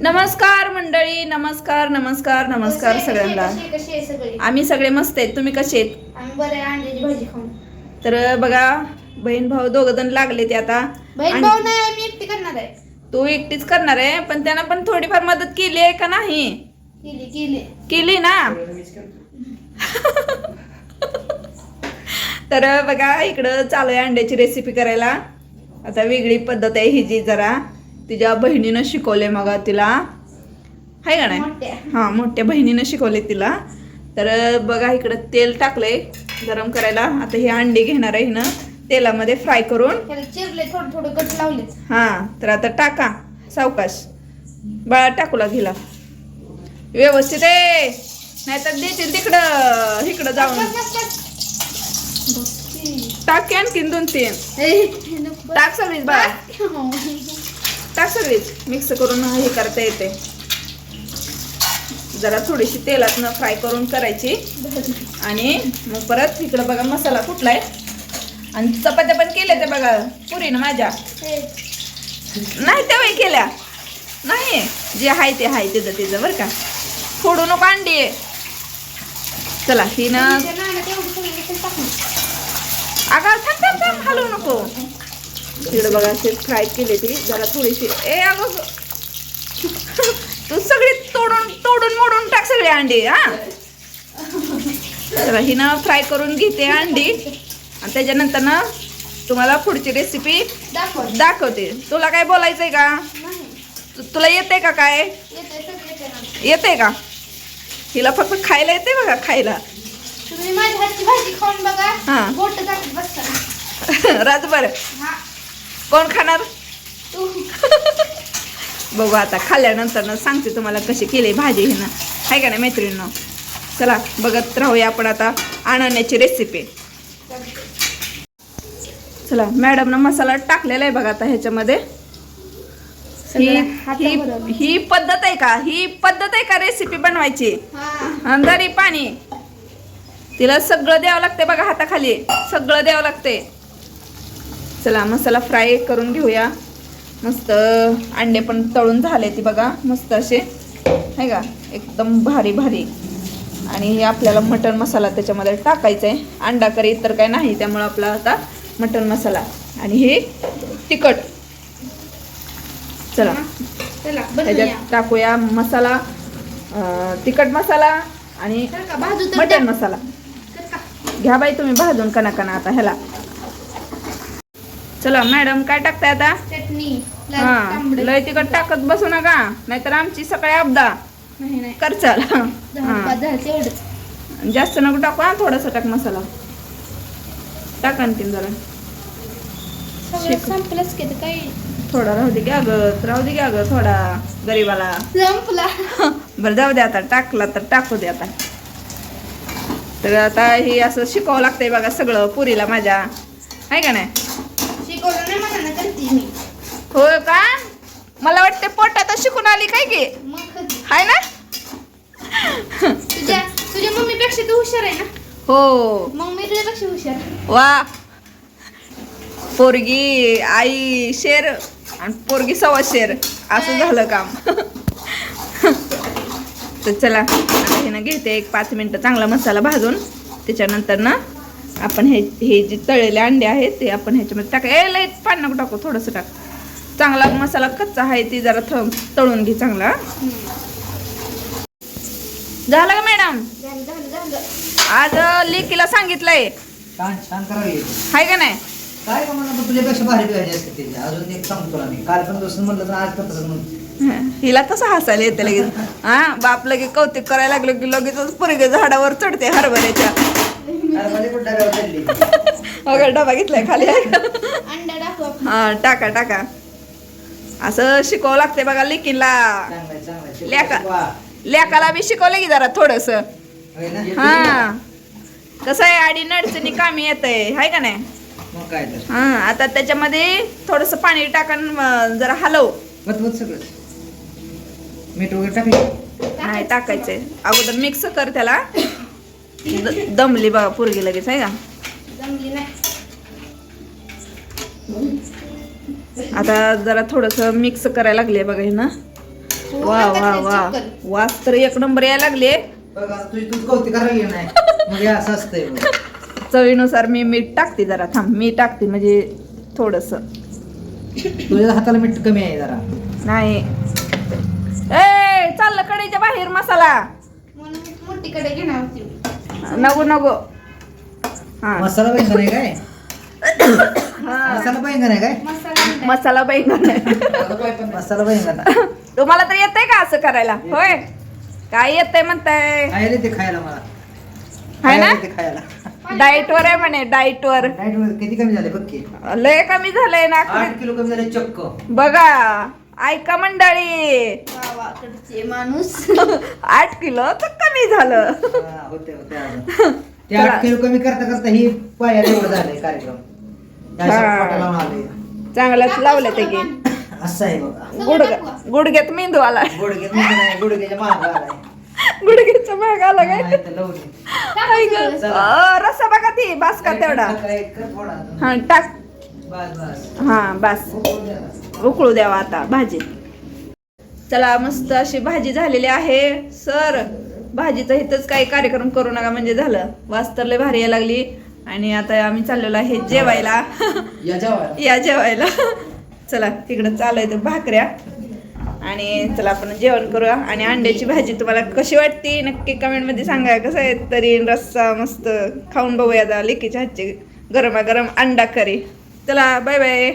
नमस्कार मंडळी नमस्कार नमस्कार नमस्कार सगळ्यांना. आम्ही सगळे मस्त आहेत. तुम्ही कसे आहेत? तर बघा बहीण भाऊ दोघ जण लागले ते आता. तू एकटीच करणार आहे पण त्यानं पण थोडीफार मदत केली आहे का नाही? केली केली. केली ना? तर बघा इकडं चालू आहे अंड्याची रेसिपी करायला. आता वेगळी पद्धत आहे ही जी जरा. तिच्या बहिणीनं शिकवले मग तिला. आहे का नाही? हां मोठ्या बहिणीनं शिकवले तिला. तर बघा इकडं तेल टाकलंय गरम करायला. आता हे अंडे घेणार आहे हिनं. तेलामध्ये फ्राय करून. चिरले थोडं थोडं गट लावले हां तर आता टाका सावकाश. बाळा टाकूला घेला. व्यवस्थित आहे. नाहीतर देतील तिकडं. इकडं जाऊन. टाक आणखीन दोन तीन. टाक सगळीच बाळा. टाक सगळीच. मिक्स करून हे करता येते. जरा थोडीशी तेलातनं फ्राय करून करायची. आणि मग परत इकडं बघा मसाला कुठलाय आणि चपात्या पण केल्या त्या बघा पुरीनं माझ्या. नाही तेव्हा केल्या. नाही. जे आहे ते आहे तिचं तिचं बरं का. फोडू नको अंडी. चला हिनं अगं थांब थांब थांब हलवू नको. तिकडे बघा असे फ्राय केले ती जरा थोडीशी ए अगं तू सगळी तोडून तोडून मोडून टाक सगळी अंडी हा? हिनं फ्राय करून घेते अंडी. आणि त्याच्यानंतर ना तुम्हाला पुढची रेसिपी दाखव दाखवते. तुला काय बोलायचंय का? तुला येते का काय? येते का? हिला फक्त खायला येते बघा खायला. हा. बोट कोण खाणार? बघू आता खाल्ल्यानंतर ना सांगते तुम्हाला कशी केली भाजी हिनं आहे का नाही मैत्रिणीनं? चला बघत राहूया आपण आता आणण्याची रेसिपी चला मॅडमनं मसाला टाकलेला आहे बघा आता ह्याच्यामध्ये. ही ही. ही पद्धत आहे का? ही पद्धत आहे का रेसिपी बनवायची? हा. अंधारी पाणी. तिला सगळं द्यावं लागते बघा हाताखाली. सगळं द्यावं लागते चला मसाला फ्राय करून घेऊया. मस्त अंडे पण तळून झाले ती बघा मस्त असे. आहे का? एकदम भारी भारी. आणि हे आपल्याला मटण मसाला त्याच्यामध्ये टाकायचा आहे अंडा करी तर काय नाही त्यामुळं आपला आता मटण मसाला. आणि हे तिखट. चला. त्याच्यात टाकूया मसाला तिखट मसाला आणि मटण. मसाला? घ्या बाई तुम्ही भाजून कना कना आता ह्याला. चला मॅडम काय टाकताय आता? चटणी हा. लय तिखट टाकत बसू नका नाहीतर आमची सकाळी अपदा नाही नाही. कर चल. हा. जास्त नको टाकू हा थोडासा टाक मसाला. टाक आणखीन जरा. संपलंच की थोडा राहू दे घ्या ग राहू दे घ्या ग थोडा गरीबाला. संपला. बरं जाऊ दे आता टाकला तर टाकू दे आता. तर आता हे असं शिकावं लागतंय बघा सगळं पुरीला माझ्या. आहे का नाही? मी होय का? मला वाटते पोटात शिकून आली काय की कधी? हाय ना? तुझ्या तुझ्या मम्मीपेक्षा तू हुशार आहे ना? हो. मग मी तुझ्यापेक्षा हुशार. वा. पोरगी आई शेर आणि पोरगी सव्वा शेर. असं झालं काम. तर चला आता हे ना घेते एक पाच मिनटं चांगला मसाला भाजून. त्याच्यानंतर ना आपण हे हे जे तळलेले अंडे आहेत ते आपण ह्याच्यामध्ये टाक. ए लय पाणी नको टाकू थोडंसं टाक. चांगला मसाला कच्चा आहे ती जरा थ तळून घे चांगला. झालं का मॅडम? झालं झालं झालं. आज लेकीला सांगितलंय. छान छान करावी हाय का नाही? काय तुझ्यापेक्षा भारी अजून एक सांगतो मी. काल पण दुसरं तर आज पण तसंच म्हणतो हिला तसं हसायला येते लगेच. हा बाप लगे कौतिक करायला लागलं की लगेचच पोरगे झाडावर चढते हरभऱ्याच्या. अगं डबा घेतलाय खाली. अंडा दाखव आपण. हा टाका टाका. असं शिकावं लागते बघा लेकीला लेका. लेकाला बी शिकवलं की जरा थोडस. होय ना? हा. कसं आहे आडी नडचणी कामी येत आहे हाय का नाही? हा आता त्याच्यामध्ये थोडस पाणी टाकून जरा हलव. मीठ वगैरे टाकायचंय. अगोदर मिक्स कर त्याला. द- दमली बघा पोरगी लगेच आहे का? जमली नाही. आता जरा थोडंसं मिक्स करायला लागले बघा हे ना. वा वा वा. वास तर एक नंबर यायला लागले बघा तुझी तुझं कौतिक करायला नाही. मग हे असं असतंय बघ. चवीनुसार मी मीठ टाकते जरा थांब मी टाकते म्हणजे थोडस. तुझ्या हाताला मीठ कमी आहे जरा. नाही. ए चाललं कढईच्या बाहेर मसाला. म्हणून मोठीकडे घेणार होती. नको नको. हा. मसाला बैंगन आहे काय? हा. मसाला बैंगन आहे काय? मसाला बैंगन मसाला बैंगन तुम्हाला तर येतंय का असं करायला? होय. काय येतंय म्हणताय? खायला ते खायला मला. हाय ना? खायला. डाएट वर आहे म्हणे डाएट वर डाएट किती कमी झाले बघ की. लय कमी झालंय ना आठ किलो कमी झाले चक्क. बघा. ऐका मंडळी. वा वा कडचे माणूस. आठ किलो तर कमी झालं. हा, होते होते अजून. ते आठ किलो कमी करता करता ही कार्यक्रम. हा. चांगलंच लावलं. ते की. असं आहे बघा. गुडघ्या गुडघ्यात मेंदू आला. गुडघ्याच्या आलाय गुडघ्याचा भाग आला काय? हा, रस्सा बघा ती बास का तेवढा. हा टाक. बस बस. हा बस. उकळू द्यावा आता भाजी. चला मस्त अशी भाजी झालेली आहे. सर भाजीचा इथंच काही कार्यक्रम करू नका म्हणजे झालं. वास तर लय भारी यायला लागली. आणि आता आम्ही चाललेलो आहे जेवायला. या जेवायला. चला तिकडं चालायचं भाकऱ्या. आणि चला आपण जेवण करूया. आणि अंड्याची भाजी तुम्हाला कशी वाटते? नक्की कमेंटमध्ये सांगा. कसं आहे? तरी रस्सा मस्त खाऊन बघूया लेकीच्या हातची गरमागरम अंडा करी. चला बाय बाय